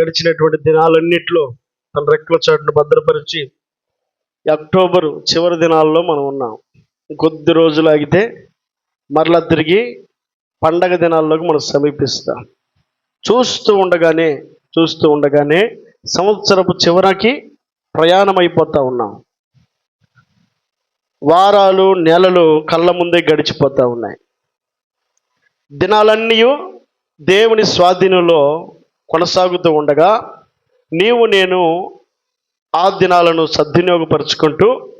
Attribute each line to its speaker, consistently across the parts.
Speaker 1: గడిచినటువంటి దినాలన్నిట్లో తన రెక్కల చాటును భద్రపరిచి అక్టోబరు చివరి దినాల్లో మనం ఉన్నాం. కొద్ది రోజులు ఆగితే మరలా తిరిగి పండగ దినాల్లోకి మనం సమీపిస్తాం. చూస్తూ ఉండగానే చూస్తూ ఉండగానే సంవత్సరపు చివరికి ప్రయాణం ఉన్నాం. వారాలు నెలలు కళ్ళ ముందే గడిచిపోతూ ఉన్నాయి. దినాలన్నీ దేవుని స్వాధీనంలో కొనసాగుతూ ఉండగా నీవు నేను ఆ దినాలను సద్వినియోగపరుచుకుంటూ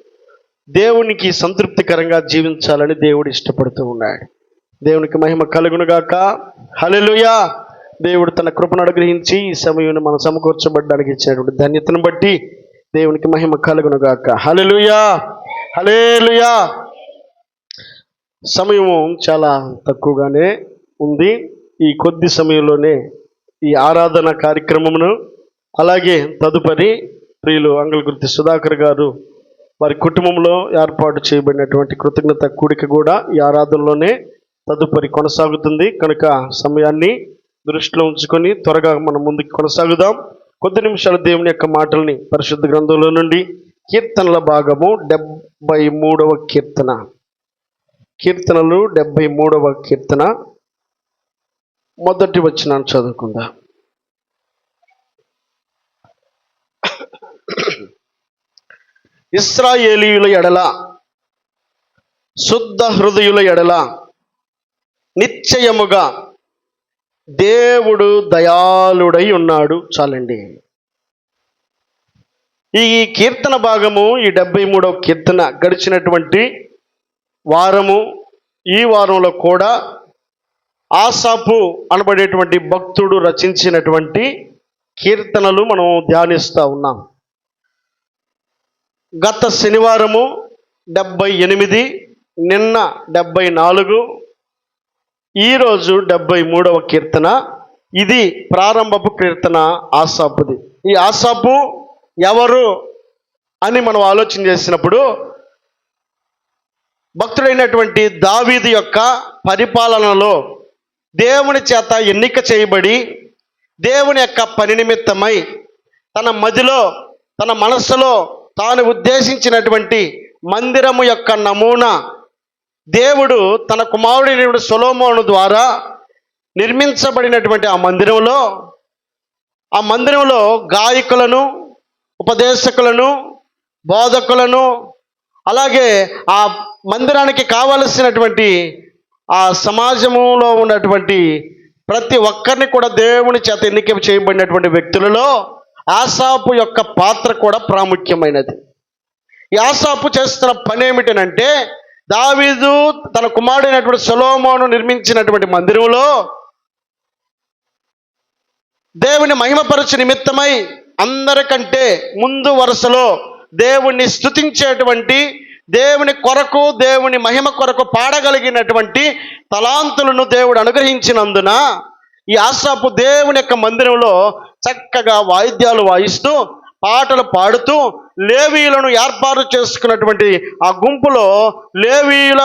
Speaker 1: దేవునికి సంతృప్తికరంగా జీవించాలని దేవుడు ఇష్టపడుతూ ఉన్నాడు. దేవునికి మహిమ కలుగునుగాక. హలెలుయా దేవుడు తన కృపను అనుగ్రహించి ఈ సమయం మనం సమకూర్చబడ్డానికి ఇచ్చినటువంటి ధన్యతను బట్టి దేవునికి మహిమ కలుగునుగాక. హలెలుయా హలేలుయా సమయము చాలా తక్కువగానే ఉంది. ఈ కొద్ది సమయంలోనే ఈ ఆరాధన కార్యక్రమమును అలాగే తదుపరి ప్రియులు అంగళగుర్తి సుధాకర్ గారు వారి కుటుంబంలో ఏర్పాటు చేయబడినటువంటి కృతజ్ఞత కూడిక కూడా ఈ ఆరాధనలోనే తదుపరి కొనసాగుతుంది. కనుక సమయాన్ని దృష్టిలో ఉంచుకొని త్వరగా మనం ముందుకు కొనసాగుదాం. కొద్ది నిమిషాలు దేవుని యొక్క మాటల్ని పరిశుద్ధ గ్రంథంలో నుండి కీర్తనల భాగము డెబ్బై మూడవ కీర్తన. కీర్తనలు డెబ్బై మూడవ కీర్తన. మొదటి వచ్చిన చదువుకుందాం? ఇస్రాయేలీయుల ఎడల శుద్ధ హృదయుల ఎడల నిశ్చయముగా దేవుడు దయాళుడై ఉన్నాడు. చాలండి. ఈ కీర్తన భాగము ఈ డెబ్బై మూడవ కీర్తన గడిచినటువంటి వారము ఈ వారంలో కూడా ఆసాపు అనబడేటువంటి భక్తుడు రచించినటువంటి కీర్తనలు మనం ధ్యానిస్తూ ఉన్నాం. గత శనివారము డెబ్బై ఎనిమిది నిన్న డెబ్బై నాలుగు ఈరోజు డెబ్బై మూడవ కీర్తన. ఇది ప్రారంభపు కీర్తన ఆసాపుది. ఈ ఆసాపు ఎవరు అని మనం ఆలోచన చేసినప్పుడు భక్తుడైనటువంటి దావీది యొక్క పరిపాలనలో దేవుని చేత ఎన్నిక చేయబడి దేవుని యొక్క పని నిమిత్తమై తన మదిలో తన మనస్సులో తాను ఉద్దేశించినటువంటి మందిరము యొక్క నమూనా దేవుడు తన కుమారుడైనటువంటి సొలోమోను ద్వారా నిర్మించబడినటువంటి ఆ మందిరంలో ఆ మందిరంలో గాయకులను ఉపదేశకులను బోధకులను అలాగే ఆ మందిరానికి కావలసినటువంటి ఆ సమాజంలో ఉన్నటువంటి ప్రతి ఒక్కరిని కూడా దేవుని చేత ఎన్నిక చేయబడినటువంటి వ్యక్తులలో ఆసాపు యొక్క పాత్ర కూడా ప్రాముఖ్యమైనది. ఈ ఆసాపు చేస్తున్న పని ఏమిటనంటే దావీదు తన కుమారుడైనటువంటి సొలోమోను నిర్మించినటువంటి మందిరంలో దేవుని మహిమపరచు నిమిత్తమై అందరికంటే ముందు వరుసలో దేవుణ్ణి స్తుతించేటువంటి దేవుని కొరకు దేవుని మహిమ కొరకు పాడగలిగినటువంటి తలాంతులను దేవుడు అనుగ్రహించినందున ఈ ఆశాపు దేవుని యొక్క మందిరంలో చక్కగా వాయిద్యాలు వాయిస్తూ పాటలు పాడుతూ లేవీయులను ఏర్పాటు చేసుకున్నటువంటి ఆ గుంపులో లేవీయుల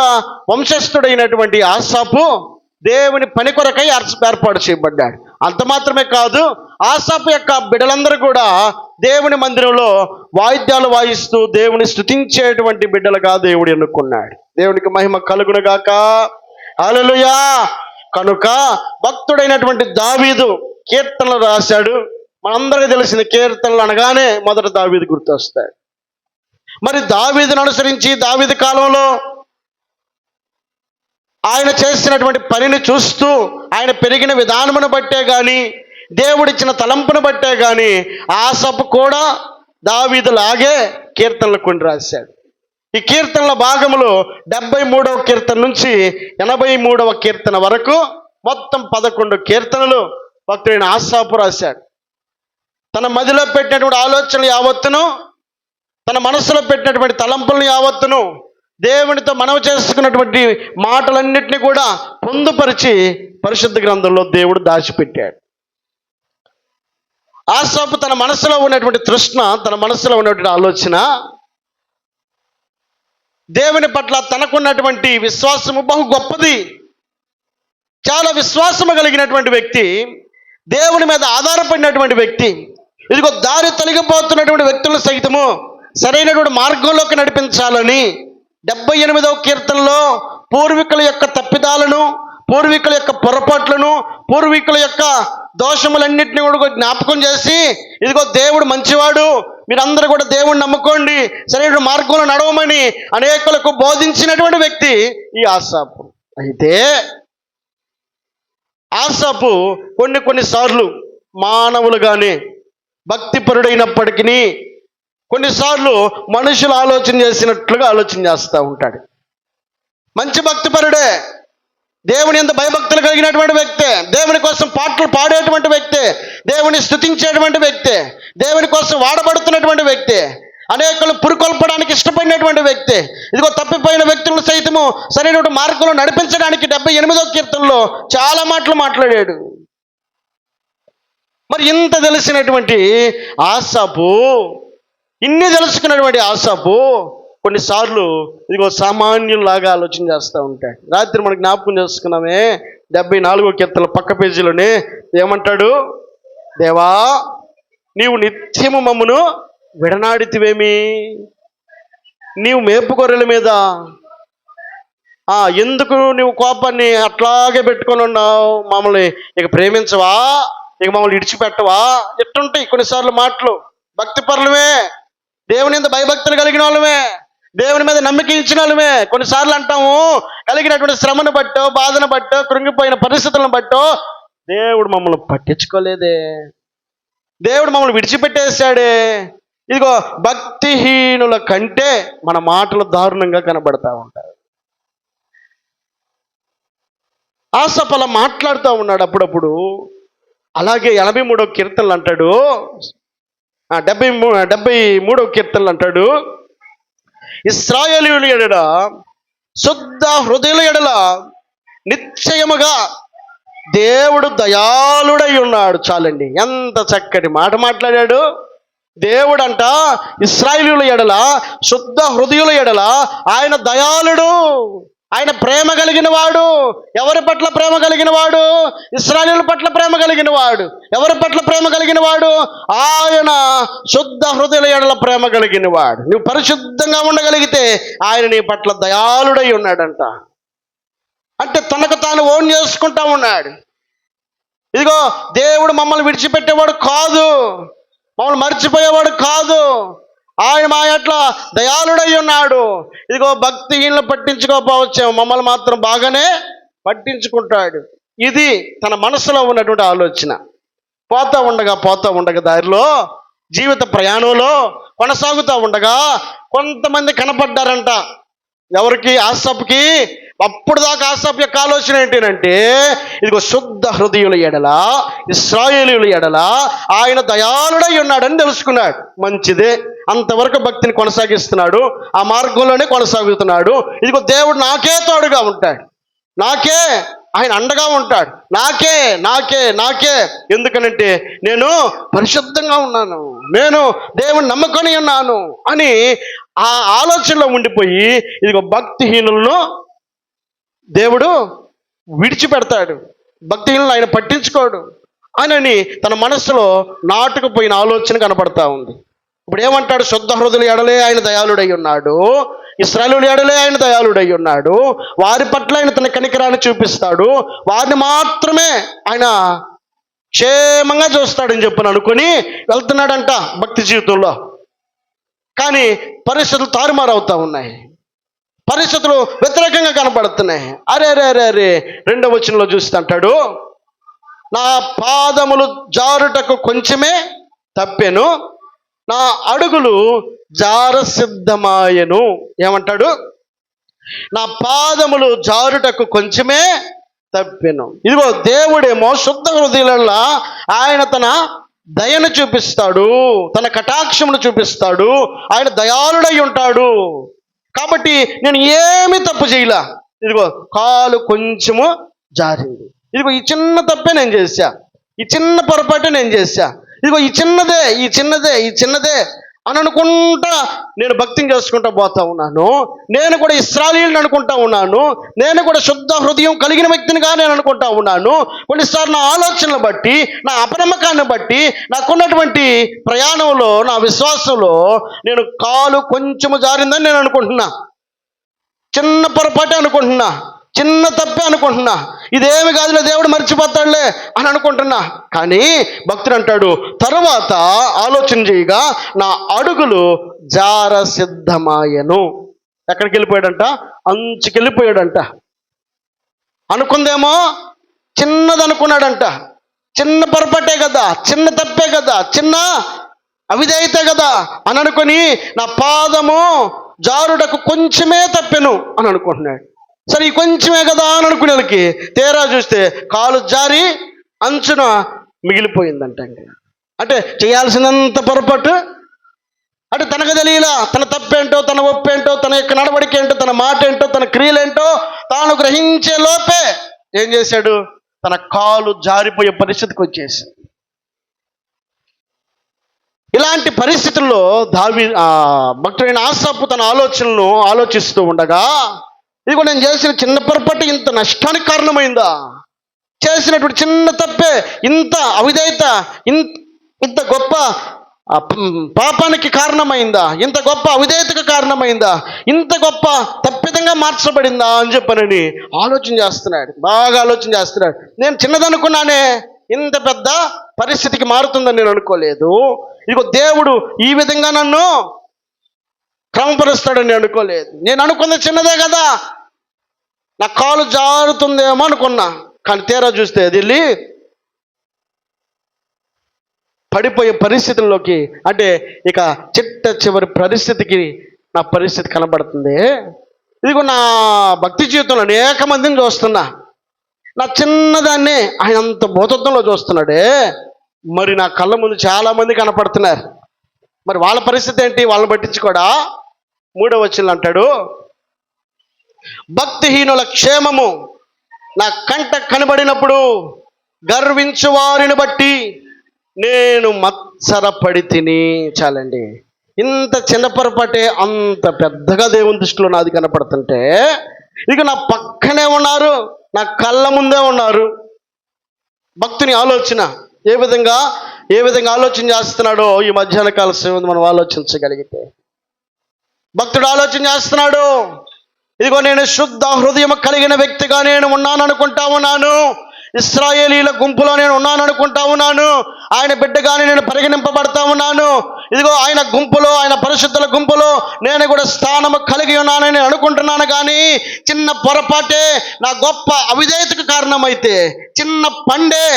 Speaker 1: వంశస్థుడైనటువంటి ఆశాపు దేవుని పని కొరకై ఏర్పాటు చేయబడ్డాడు. అంత మాత్రమే కాదు ఆసాపు యొక్క బిడ్డలందరూ కూడా దేవుని మందిరంలో వాయిద్యాలు వాయిస్తూ దేవుని స్థుతించేటువంటి బిడ్డలుగా దేవుడు ఎన్నుకున్నాడు. దేవునికి మహిమ కలుగునుగాక. అలలుయా కనుక భక్తుడైనటువంటి దావీదు కీర్తనలు రాశాడు. మనందరికీ తెలిసిన కీర్తనలు అనగానే మొదట దావీదు గుర్తొస్తాడు మరి దావీదును అనుసరించి దావీదు కాలంలో ఆయన చేసినటువంటి పనిని చూస్తూ ఆయన పెరిగిన విధానమును బట్టే కానీ దేవుడిచ్చిన తలంపును బట్టే కానీ ఆసపు కూడా దావీదులాగే కీర్తనలు కొన్ని రాశాడు. ఈ కీర్తనల భాగములో డెబ్బై మూడవ కీర్తన నుంచి ఎనభై మూడవ కీర్తన వరకు మొత్తం పదకొండు కీర్తనలు భక్తుడైన ఆశాపు రాశాడు. తన మదిలో పెట్టినటువంటి ఆలోచనలు యావత్తును తన మనసులో పెట్టినటువంటి తలంపులను యావత్తును దేవునితో మనవి చేసుకున్నటువంటి మాటలన్నింటినీ కూడా పొందుపరిచి పరిశుద్ధ గ్రంథంలో దేవుడు దాచిపెట్టాడు. ఆసాపు తన మనసులో ఉన్నటువంటి తృష్ణ తన మనసులో ఉన్నటువంటి ఆలోచన దేవుని పట్ల తనకున్నటువంటి విశ్వాసము బహు గొప్పది. చాలా విశ్వాసము కలిగినటువంటి వ్యక్తి దేవుని మీద ఆధారపడినటువంటి వ్యక్తి ఇదిగో దారి తొలగిపోతున్నటువంటి వ్యక్తులు సైతము సరైనటువంటి మార్గంలోకి నడిపించాలని డెబ్బై ఎనిమిదవ కీర్తనలో పూర్వీకుల యొక్క తప్పిదాలను పూర్వీకుల యొక్క పొరపాట్లను పూర్వీకుల యొక్క దోషములన్నింటినీ కూడా జ్ఞాపకం చేసి ఇదిగో దేవుడు మంచివాడు మీరందరూ కూడా దేవుడిని నమ్ముకోండి సరైన మార్గంలో నడవమని అనేకులకు బోధించినటువంటి వ్యక్తి ఈ ఆసాపు అయితే ఆసాపు కొన్ని కొన్నిసార్లు మానవులుగానే భక్తిపరుడైనప్పటికీ కొన్నిసార్లు మనుషులు ఆలోచన చేసినట్లుగా ఆలోచన చేస్తూ ఉంటాడు. మంచి భక్తిపరుడే. దేవుని ఎంత భయభక్తులు కలిగినటువంటి వ్యక్తే. దేవుని కోసం పాటలు పాడేటువంటి వ్యక్తే. దేవుని స్థుతించేటువంటి వ్యక్తే. దేవుని కోసం వాడబడుతున్నటువంటి వ్యక్తే. అనేకలు పురుకొల్పడానికి ఇష్టపడినటువంటి వ్యక్తి. ఇదిగో తప్పిపోయిన వ్యక్తులను సైతము సరైనటువంటి మార్గంలో నడిపించడానికి డెబ్బై ఎనిమిదో కీర్తనలో చాలా మాటలు మాట్లాడాడు. మరి ఇంత తెలిసినటువంటి ఆశాపు ఇన్ని తెలుసుకున్నటువంటి ఆసాపు కొన్నిసార్లు ఇదిగో సామాన్యులాగా ఆలోచన చేస్తూ ఉంటాడు రాత్రి మనకు జ్ఞాపకం చేసుకున్నామే డెబ్బై నాలుగో కీర్తన పక్క పేజీలోనే ఏమంటాడు? దేవా నీవు నిత్యము మమ్మును విడనాడితివేమి? నీవు మేపు గొర్రెల మీద? ఎందుకు నువ్వు కోపాన్ని అట్లాగే పెట్టుకొని ఉన్నావు? మమ్మల్ని ఇక ప్రేమించవా? ఇక మమ్మల్ని ఇడిచిపెట్టవా ఎట్టుంటాయి కొన్నిసార్లు మాటలు? భక్తి పరులమే. దేవుని మీద భయభక్తులు కలిగిన వాళ్ళమే. దేవుని మీద నమ్మిక ఇచ్చిన వాళ్ళమే. కొన్నిసార్లు అంటాము కలిగినటువంటి శ్రమను బట్టో బాధను బట్టో కృంగిపోయిన పరిస్థితులను బట్టో దేవుడు మమ్మల్ని పట్టించుకోలేదే. దేవుడు మమ్మల్ని విడిచిపెట్టేశాడే. ఇదిగో భక్తిహీనుల కంటే మన మాటలు దారుణంగా కనబడతా ఉంటాయి ఆసఫల మాట్లాడుతూ ఉన్నాడు అప్పుడప్పుడు. అలాగే ఎనభై మూడో కీర్తనలు అంటాడు డెబ్బై మూ డెబ్బై మూడో కీర్తనలు అంటాడు ఇస్రాయేలీయుల ఎడల శుద్ధ హృదయుల ఎడల నిశ్చయముగా దేవుడు దయాళుడై ఉన్నాడు. చాలండి ఎంత చక్కటి మాట మాట్లాడాడు. దేవుడంట ఇస్రాయేలీయుల ఎడల శుద్ధ హృదయుల ఎడల ఆయన దయాళుడు. ఆయన ప్రేమ కలిగిన వాడు ఎవరి పట్ల ప్రేమ కలిగిన వాడు ఇస్రాయేల్ పట్ల ప్రేమ కలిగిన వాడు ఎవరి పట్ల ప్రేమ కలిగిన వాడు ఆయన శుద్ధ హృదయల ప్రేమ కలిగిన వాడు నువ్వు పరిశుద్ధంగా ఉండగలిగితే ఆయన నీ పట్ల దయాళుడై ఉన్నాడంట. అంటే తనకు తాను ఓన్ చేసుకుంటా ఉన్నాడు. ఇదిగో దేవుడు మమ్మల్ని విడిచిపెట్టేవాడు కాదు. మమ్మల్ని మర్చిపోయేవాడు కాదు. ఆయన మా ఎట్ల దయాళుడై ఉన్నాడు. ఇదిగో భక్తిహీనలు పట్టించుకోపోవచ్చేమో మమ్మల్ని మాత్రం బాగానే పట్టించుకుంటాడు. ఇది తన మనసులో ఉన్నటువంటి ఆలోచన. పోతా ఉండగా పోతా ఉండగా దారిలో జీవిత ప్రయాణంలో కొనసాగుతూ ఉండగా కొంతమంది కనపడ్డారంట. ఎవరికి? ఆసప్కి అప్పుడు దాకా ఆసప్ యొక్క ఆలోచన ఏంటంటే ఇదిగో శుద్ధ హృదయుల ఎడల ఇస్రాయేలీల ఎడల ఆయన దయాళుడై ఉన్నాడని తెలుసుకున్నాడు. మంచిదే. అంతవరకు భక్తిని కొనసాగిస్తున్నాడు ఆ మార్గంలోనే కొనసాగుతున్నాడు. ఇదిగో దేవుడు నాకే తోడుగా ఉంటాడు. నాకే ఆయన అండగా ఉంటాడు. నాకే నాకే నాకే. ఎందుకనంటే నేను పరిశుద్ధంగా ఉన్నాను. నేను దేవుని నమ్ముకొని ఉన్నాను అని ఆ ఆలోచనలో ఉండిపోయి ఇదిగో భక్తిహీనులను దేవుడు విడిచిపెడతాడు. భక్తిహీనులను ఆయన పట్టించుకోడు. అని తన మనసులో నాటుకుపోయిన ఆలోచన కనపడతా ఉంది. ఇప్పుడు ఏమంటాడు శుద్ధ హృదయుల ఎడలే ఆయన దయాళుడై ఉన్నాడు. ఇస్రాయలుడి ఎడలే ఆయన దయాళుడై ఉన్నాడు. వారి పట్ల ఆయన తన కనికరాన్ని చూపిస్తాడు. వారిని మాత్రమే ఆయన క్షేమంగా చూస్తాడని చెప్పని అనుకొని వెళ్తున్నాడంట భక్తి జీవితంలో. కానీ పరిస్థితులు తారుమారవుతా ఉన్నాయి. పరిస్థితులు వ్యతిరేకంగా కనపడుతున్నాయి. అరే అరే అరే అరే రెండవ వచనంలో చూస్తే అంటాడు నా పాదములు జారుటకు కొంచెమే తప్పెను. నా అడుగులు జార సిద్ధమాయను ఏమంటాడు? నా పాదములు జారుటకు కొంచెమే తప్పెను. ఇదిగో దేవుడేమో శుద్ధ హృదయుల ఆయన తన దయను చూపిస్తాడు తన కటాక్షమును చూపిస్తాడు ఆయన దయాళుడై ఉంటాడు. కాబట్టి నేను ఏమి తప్పు చేయలా. ఇదిగో కాలు కొంచెము జారింది. ఇదిగో ఈ చిన్న తప్పే నేను చేశా. ఈ చిన్న పొరపాటు నేను చేశా. ఇదిగో ఈ చిన్నదే ఈ చిన్నదే ఈ చిన్నదే అని అనుకుంటా నేను భక్తిని చేసుకుంటూ పోతా ఉన్నాను. నేను కూడా ఇస్రాయలీలను అనుకుంటా ఉన్నాను. నేను కూడా శుద్ధ హృదయం కలిగిన వ్యక్తినిగా నేను అనుకుంటా ఉన్నాను. కొన్నిసార్లు నా ఆలోచనలు బట్టి నా అపనమ్మకాన్ని బట్టి నాకున్నటువంటి ప్రయాణంలో నా విశ్వాసంలో నేను కాలు కొంచెము జారిందని నేను అనుకుంటున్నా. చిన్న పొరపాటే అనుకుంటున్నా. చిన్న తప్పే అనుకుంటున్నా. ఇదేమి కాదులే దేవుడు మర్చిపోతాడు. అని అనుకుంటున్నా. కానీ భక్తుడు అంటాడు తర్వాత ఆలోచన చేయగా నా అడుగులు జార సిద్ధమాయను ఎక్కడికి వెళ్ళిపోయాడంట? అంచుకి వెళ్ళిపోయాడంట. అనుకుందేమో? చిన్నది అనుకున్నాడంట. చిన్న పొరపాటే కదా చిన్న తప్పే కదా చిన్న అవిధేయతే కదా అని అనుకుని నా పాదము జారుడకు కొంచెమే తప్పెను అని అనుకుంటున్నాడు. సరే కొంచెమే కదా అని అనుకునే వాళ్ళకి తేరా చూస్తే కాలు జారి అంచున మిగిలిపోయిందంట అంటే చేయాల్సినంత పొరపాటు అంటే తనకు తెలియలా తన తప్పేంటో తన ఒప్పేంటో తన యొక్క నడవడిక ఏంటో తన మాట ఏంటో తన క్రియలేంటో తాను గ్రహించే లోపే ఏం చేశాడు? తన కాలు జారిపోయే పరిస్థితికి వచ్చేసి ఇలాంటి పరిస్థితుల్లో దావి భక్తుడైన ఆసాపు తన ఆలోచనలను ఆలోచిస్తూ ఉండగా ఇదిగో నేను చేసిన చిన్న పొరపాటు ఇంత నష్టానికి కారణమైందా? చేసినటువంటి చిన్న తప్పే ఇంత అవిధేయత ఇంత ఇంత గొప్ప పాపానికి కారణమైందా? ఇంత గొప్ప అవిధేయతకు కారణమైందా? ఇంత గొప్ప తప్పిదంగా మార్చబడిందా అని చెప్పనని ఆలోచన చేస్తున్నాడు బాగా ఆలోచన చేస్తున్నాడు. నేను చిన్నదనుకున్నానే ఇంత పెద్ద పరిస్థితికి మారుతుందని నేను అనుకోలేదు. ఇదిగో దేవుడు ఈ విధంగా నన్ను క్రమపరుస్తాడని అనుకోలేదు. నేను అనుకున్న చిన్నదే కదా నా కాలు జారుతుందేమో అనుకున్నా. కానీ తీరా చూస్తే అది వెళ్ళి పడిపోయే పరిస్థితుల్లోకి అంటే ఇక చిట్ట చివరి పరిస్థితికి నా పరిస్థితి కనబడుతుంది. ఇదిగో నా భక్తి జీవితంలో అనేక మందిని చూస్తున్నా. నా చిన్నదాన్ని ఆయన అంత భూతత్వంలో చూస్తున్నాడే. మరి నా కళ్ళ ముందు చాలామంది కనపడుతున్నారు. మరి వాళ్ళ పరిస్థితి ఏంటి? వాళ్ళని పట్టించుకోడా? మూడవ వచ్చిన అంటాడు. భక్తిహీనుల క్షేమము నా కంట కనబడినప్పుడు గర్వించు వారిని బట్టి నేను మత్సరపడి తిని చాలండి. ఇంత చిన్న పొరపాటే అంత పెద్దగా దేవుని దృష్టిలో నాది కనపడుతుంటే ఇక నా పక్కనే ఉన్నారు నా కళ్ళ ముందే ఉన్నారు. భక్తుని ఆలోచన ఏ విధంగా ఏ విధంగా ఆలోచన చేస్తున్నాడో ఈ మధ్యాహ్న కాల సేవ మనం ఆలోచించగలిగితే. భక్తుడు ఆలోచన చేస్తున్నాడు ఇదిగో నేను శుద్ధ హృదయం కలిగిన వ్యక్తిగా నేను ఉన్నాను అనుకుంటా ఉన్నాను ఇస్రాయేలీల గుంపులో నేను ఉన్నాను అనుకుంటా ఉన్నాను ఆయన బిడ్డగానే నేను పరిగణింపబడతా ఉన్నాను ఇదిగో ఆయన గుంపులో ఆయన పరిశుద్ధుల గుంపులో నేను కూడా స్థానము కలిగి ఉన్నానని నేను అనుకుంటున్నాను కానీ చిన్న పొరపాటే నా గొప్ప అవిధేయతకు కారణమైతే చిన్న పండే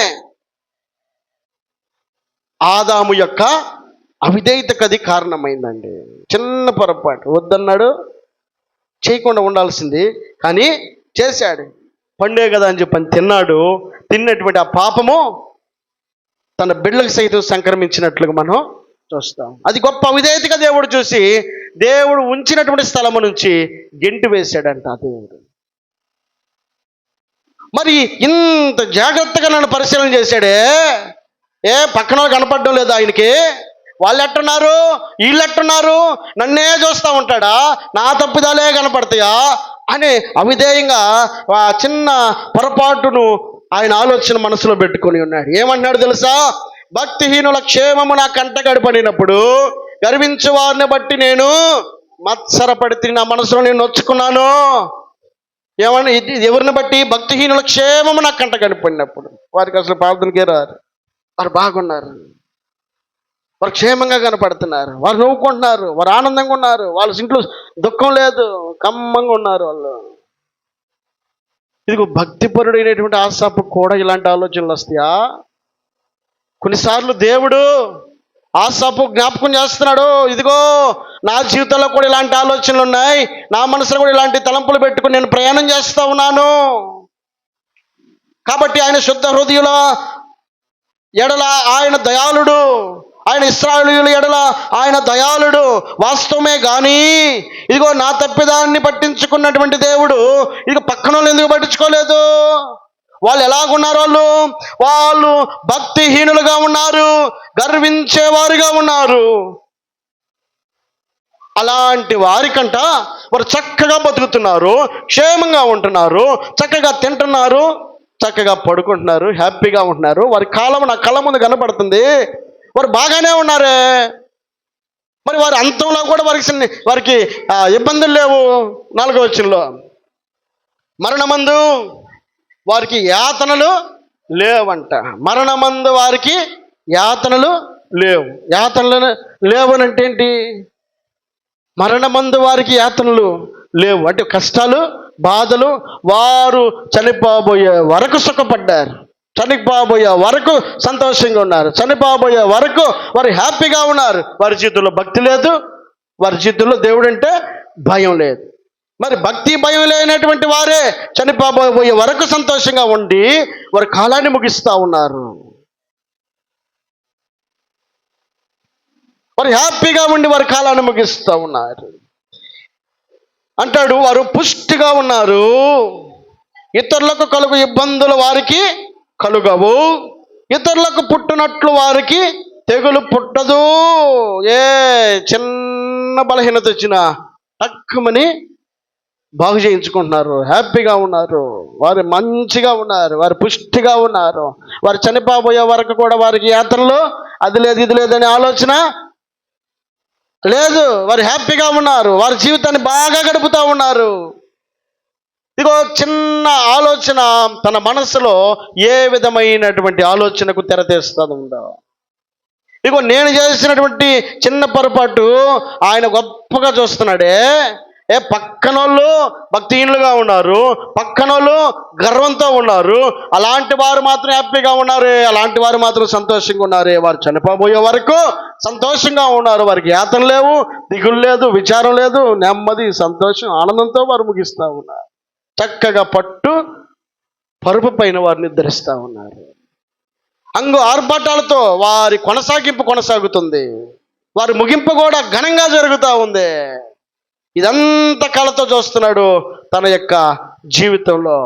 Speaker 1: ఆదాము యొక్క అవిధేయతకు అది కారణమైందండి. చిన్న పొరపాటు. వద్దన్నాడు చేయకుండా ఉండాల్సింది. కానీ చేశాడు. పండే కదా అని చెప్పని తిన్నాడు. తిన్నటువంటి ఆ పాపము తన బిడ్డలకు సైతం సంక్రమించినట్లుగా మనం చూస్తాం. అది గొప్ప విధేయతగా దేవుడు చూసి దేవుడు ఉంచినటువంటి స్థలము నుంచి గెంటి వేశాడంట ఆ దేవుడు. మరి ఇంత జాగ్రత్తగా నన్ను పరిశీలన చేశాడే? ఏ పక్కన కనపడడం లేదు ఆయనకి? వాళ్ళు ఎట్టున్నారు వీళ్ళు ఎట్టున్నారు నన్నే చూస్తూ ఉంటాడా? నా తప్పిదాలే కనపడతాయా? అని అవిధేయంగా ఆ చిన్న పొరపాటును ఆయన ఆలోచన మనసులో పెట్టుకొని ఉన్నాడు. ఏమన్నాడు తెలుసా? భక్తిహీనుల క్షేమము నా కంట గడిపడినప్పుడు గర్వించు వారిని బట్టి నేను మత్సరపడి నా మనసులో నేను నొచ్చుకున్నాను. ఏమన్నా ఇది ఎవరిని బట్టి? భక్తిహీనుల క్షేమము నా కంట గడిపడినప్పుడు వారికి అసలు ప్రార్థనకే రారు. వారు బాగున్నారు. వారు క్షేమంగా కనపడుతున్నారు. వారు నవ్వుకుంటున్నారు వారు ఆనందంగా ఉన్నారు వాళ్ళ ఇంట్లో దుఃఖం లేదు కమ్మంగా ఉన్నారు వాళ్ళు. ఇదిగో భక్తిపరుడైనటువంటి ఆశాపు కూడా ఇలాంటి ఆలోచనలు వస్తాయా. కొన్నిసార్లు దేవుడు ఆశాపు జ్ఞాపకం చేస్తున్నాడు. ఇదిగో నా జీవితంలో కూడా ఇలాంటి ఆలోచనలు ఉన్నాయి. నా మనసులో కూడా ఇలాంటి తలంపులు పెట్టుకుని నేను ప్రయాణం చేస్తా ఉన్నాను. కాబట్టి ఆయన శుద్ధ హృదయుల ఎడల ఆయన దయాళుడు. ఆయన ఇస్రాయలీయుల ఎడల ఆయన దయాళుడు వాస్తవమే కానీ ఇదిగో నా తప్పిదాన్ని పట్టించుకున్నటువంటి దేవుడు ఇక పక్కన వాళ్ళు ఎందుకు పట్టించుకోలేదు? వాళ్ళు ఎలాగున్నారు వాళ్ళు? వాళ్ళు భక్తిహీనులుగా ఉన్నారు గర్వించేవారుగా ఉన్నారు. అలాంటి వారికంట వారు చక్కగా బతుకుతున్నారు క్షేమంగా ఉంటున్నారు చక్కగా తింటున్నారు చక్కగా పడుకుంటున్నారు హ్యాపీగా ఉంటున్నారు. వారి కాలం నా కళ్ళ ముందు కనపడుతుంది. వారు బాగానే ఉన్నారే. మరి వారి అంతంలో కూడా వారికి వారికి ఇబ్బందులు లేవు. నాలుగో వచ్చినలో మరణమందు వారికి యాతనలు లేవంట. మరణమందు వారికి యాతనలు లేవు. యాతనలు లేవనంటే ఏంటి? మరణమందు వారికి యాతనలు లేవు. అంటే కష్టాలు బాధలు వారు చనిపోబోయే వరకు సుఖపడ్డారు. చనిపోబోయే వరకు సంతోషంగా ఉన్నారు. చనిపోబోయే వరకు వారు హ్యాపీగా ఉన్నారు. వారి జీవితంలో భక్తి లేదు. వారి జీవితంలో దేవుడు అంటే భయం లేదు. మరి భక్తి భయం లేనటువంటి వారే చనిపోబోయే వరకు సంతోషంగా ఉండి వారి కాలాన్ని ముగిస్తూ ఉన్నారు. వారు హ్యాపీగా ఉండి వారి కాలాన్ని ముగిస్తూ ఉన్నారు. అంటాడు వారు పుష్టిగా ఉన్నారు. ఇతరులకు కలుగు ఇబ్బందులు వారికి కలుగవు. ఇతరులకు పుట్టినట్లు వారికి తెగులు పుట్టదు. ఏ చిన్న బలహీనత వచ్చిన తక్కువని బాగు చేయించుకుంటున్నారు. హ్యాపీగా ఉన్నారు. వారు మంచిగా ఉన్నారు. వారు పుష్టిగా ఉన్నారు. వారు చనిపోబోయే వరకు కూడా వారికి యాత్రలో అది లేదు ఇది లేదనే ఆలోచన లేదు. వారు హ్యాపీగా ఉన్నారు. వారి జీవితాన్ని బాగా గడుపుతూ ఉన్నారు. ఇదిగో చిన్న ఆలోచన తన మనసులో ఏ విధమైనటువంటి ఆలోచనకు తెరతీస్తుంది ఉందో. ఇదిగో నేను చేసినటువంటి చిన్న పొరపాటు ఆయన గొప్పగా చూస్తున్నాడే. ఏ పక్కనోళ్ళు భక్తిహీనులుగా ఉన్నారు పక్కనోళ్ళు గర్వంతో ఉన్నారు అలాంటి వారు మాత్రం హ్యాపీగా ఉన్నారు అలాంటి వారు మాత్రం సంతోషంగా ఉన్నారు. వారు చనిపోబోయే వరకు సంతోషంగా ఉన్నారు. వారికి యాతన లేవు దిగులు లేదు విచారం లేదు నెమ్మది సంతోషం ఆనందంతో వారు ముగిస్తూ ఉన్నారు. చక్కగా పట్టు పరుపు పైన వారు నిద్రిస్తూ ఉన్నారు. అంగు ఆర్భాటాలతో వారి కొనసాగింపు కొనసాగుతుంది. వారి ముగింపు కూడా ఘనంగా జరుగుతూ ఉంది. ఇదంతా కళతో చూస్తున్నాడు తన యొక్క జీవితంలో.